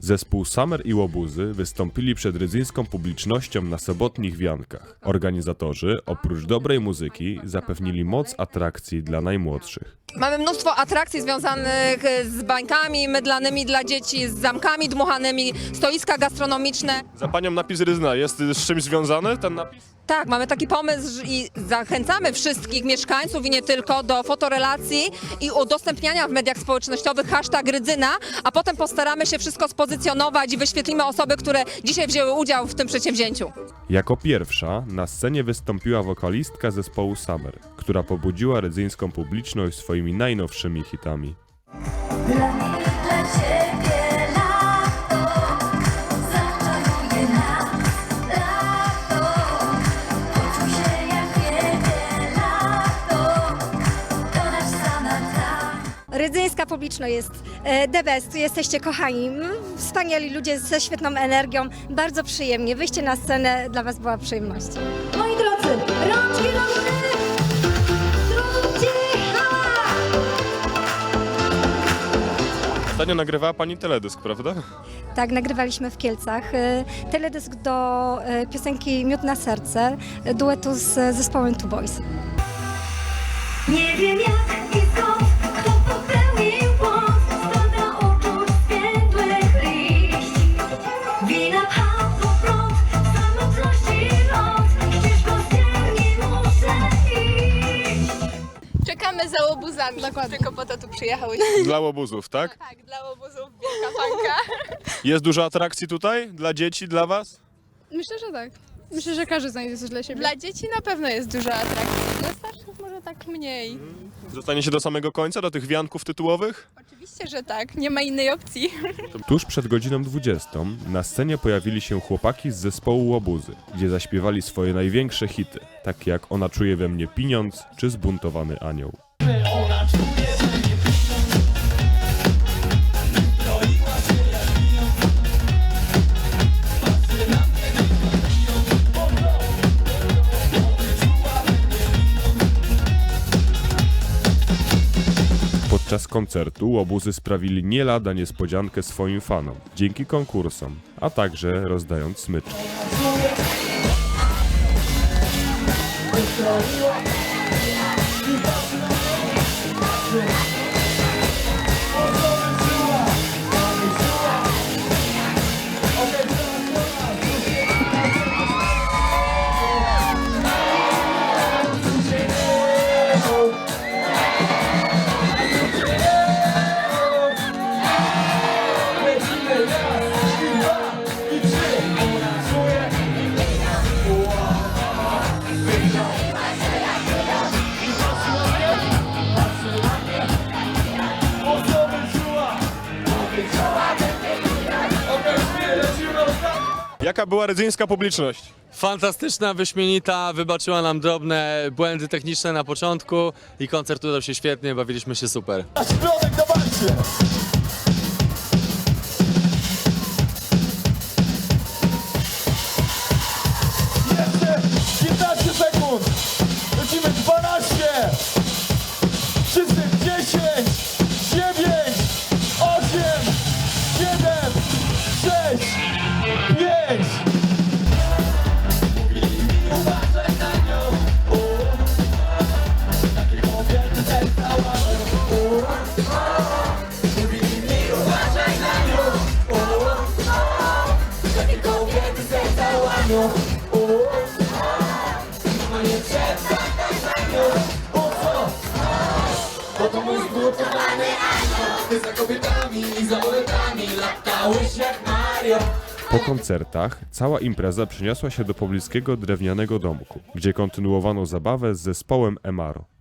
Zespół Summer i Łobuzy wystąpili przed rydzyńską publicznością na sobotnich wiankach. Organizatorzy, oprócz dobrej muzyki, zapewnili moc atrakcji dla najmłodszych. Mamy mnóstwo atrakcji związanych z bańkami mydlanymi dla dzieci, z zamkami dmuchanymi, stoiska gastronomiczne. Za panią napis Ryzna jest z czymś związany ten napis? Tak, mamy taki pomysł że- i zachęcamy wszystkich mieszkańców i nie tylko do fotorelacji i udostępniania w mediach społecznościowych hashtag Rydzyna, a potem postaramy się wszystko spozycjonować i wyświetlimy osoby, które dzisiaj wzięły udział w tym przedsięwzięciu. Jako pierwsza na scenie wystąpiła wokalistka zespołu Summer, która pobudziła rydzyńską publiczność swoimi najnowszymi hitami. Rydzyńska publiczność jest e, the best, jesteście kochani, Mm, wspaniali ludzie ze świetną energią, bardzo przyjemnie. Wyjście na scenę dla Was była przyjemnością. Moi drodzy, Ostatnio nagrywała pani teledysk, prawda? Tak, nagrywaliśmy w Kielcach e, teledysk do e, piosenki Miód na serce, e, duetu z zespołem Two Boys. Nie wiem jak Za łobuzami. Dokładnie. Tylko po to tu przyjechałyśmy. Dla łobuzów, tak? Tak, dla łobuzów wielka panka. Jest dużo atrakcji tutaj? Dla dzieci, dla was? Myślę, że tak. Myślę, że każdy znajdzie coś dla siebie. Dla dzieci na pewno jest dużo atrakcji. Dla starszych może tak mniej. Zostanie się do samego końca, do tych wianków tytułowych? Oczywiście, że tak. Nie ma innej opcji. Tuż przed godziną 20 na scenie pojawili się chłopaki z zespołu Łobuzy, gdzie zaśpiewali swoje największe hity, takie jak Ona czuje we mnie pieniądz czy Zbuntowany anioł. Podczas koncertu Łobuzy sprawili nie lada niespodziankę swoim fanom, dzięki konkursom, a także rozdając smyczki. Jaka była rydzyńska publiczność? Fantastyczna, wyśmienita, wybaczyła nam drobne błędy techniczne na początku i koncert udał się świetnie, bawiliśmy się super. Środek, zobaczcie! Jeszcze 15 sekund! Lecimy 12! Wszyscy 10! 9! 8! 7! 6! 5! Po koncertach cała impreza przeniosła się do pobliskiego drewnianego domku, gdzie kontynuowano zabawę z zespołem Emaro.